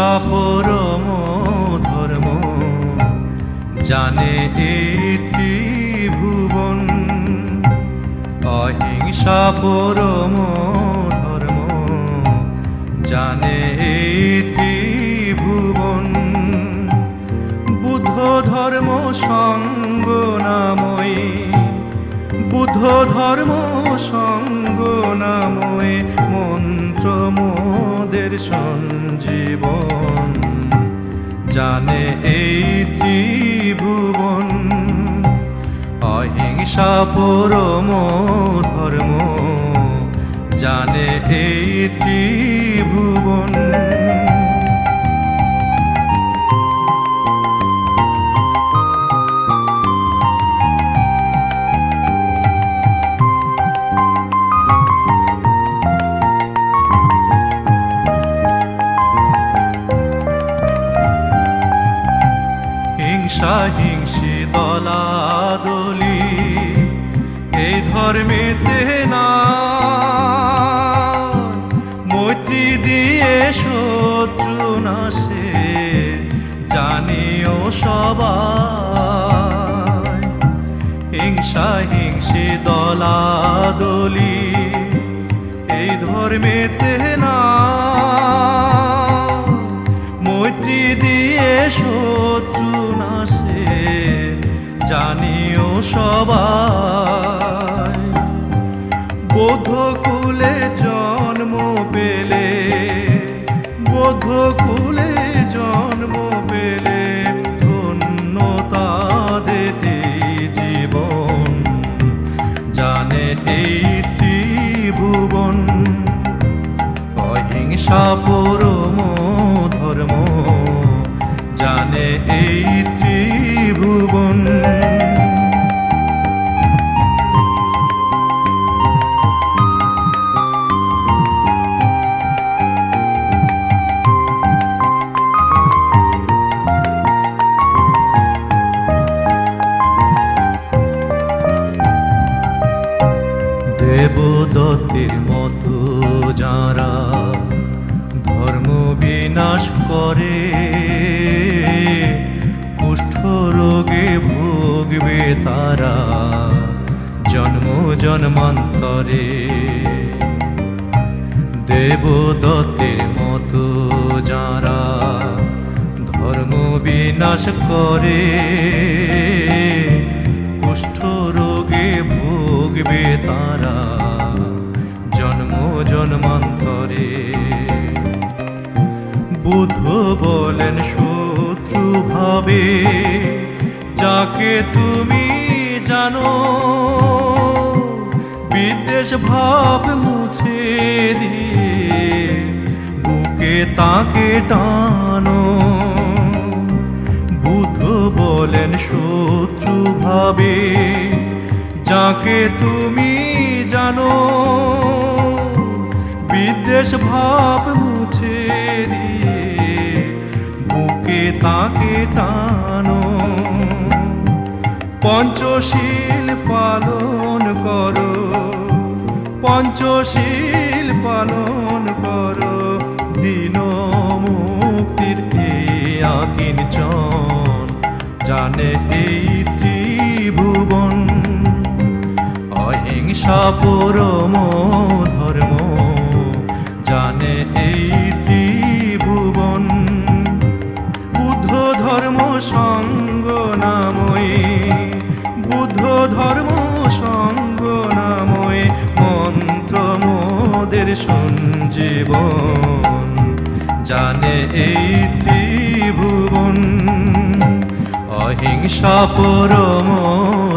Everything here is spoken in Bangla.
অহিংসা পরম ধর্ম জানে এটি ভুবন অহিংসা পরম ধর্ম জানে ধর্ম সঙ্গ নাময় মন্ত্র মোদের সঞ্জীবন। জানে এই ত্রিভুবন, অহিংসা পরম ধর্ম। জানে এই ত্রিভুবন হিংসা হিংসি দলাদলি, এই ধর্মেতে না। মৈত্রী দিয়ে শত্রু নাশে, জানিও সবাই। হিংসা হিংসি দলাদলি, এই ধর্মেতে না। এই ত্রিভুবন। অহিংসা পরম ধর্ম জানে এই ত্রিভুবন মতো যারা ধর্ম বিনাশ করে, কুষ্ঠ রোগে ভোগবে তারা জন্ম জন্মান্তরে। দেবদত্তের মতো যারা ধর্ম বিনাশ করে, কুষ্ঠ রোগে ভোগবে তারা ভাবে যাকে তুমি জানো বিদেশ ভাব মুছে দিয়ে বুকে তাকে টানো। বুদ্ধ বলেন শত্রু ভাবে, যাকে তুমি জানো, বিদ্বেষ ভাব মুছে দিয়ে তাকে টানো। পঞ্চশীল পালন করো, পঞ্চশীল পালন করো। দিন মুক্তির কিঞ্চন জানে এই ত্রিভুবন। অহিংসা পরম ধর্ম, জানে এই সঙ্গ নাময় বুদ্ধ ধর্ম সঙ্গ নাময় মন্ত্র মোদের সঞ্জীবন। জানে এই ত্রিভুবন অহিংসা পরম